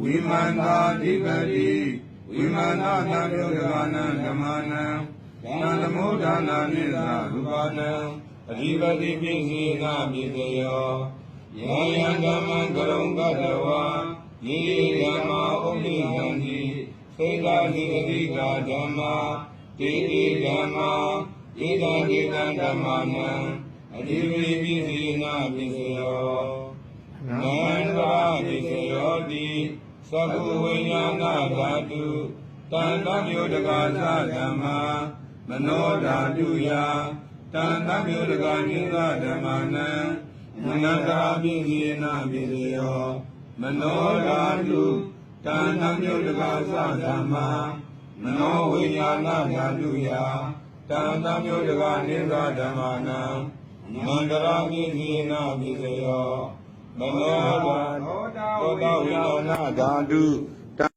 ဝိမာန်သာဓိပတိဝိမာန်သာသံယုဒ္ဓဘာနံဓမ္မနံသံသမုဒ္ဒနာနိသရူပနံအဓိပတိပိစေနာပိစယောယေယံဓမ္မံကရုံကတဝါယေဓမ္မာဥပ္ပိယံတိစေတာတိအဓိကဓမ္မာတေတိဓမ္မာဧတံဧတံဓမ္မာနံအဓိပတိပိစေနာပိစယော သဗ္ဗဝိညာဏဓာတုတန်တမျိုးတကာသဓမ္မာမနောဓာတုယတန်တမျိုးတကာနိသဓမ္မာနံမနန္တာပိစေနပိစယောမနောဓာတုတန်တမျိုးတကာသဓမ္မာမနောဝိညာဏဓာတုယတန်တမျိုးတကာနိသဓမ္မာနံမန္တရာပိစေနပိစယော မနောဓာသောတာဝိနောနာဓာတု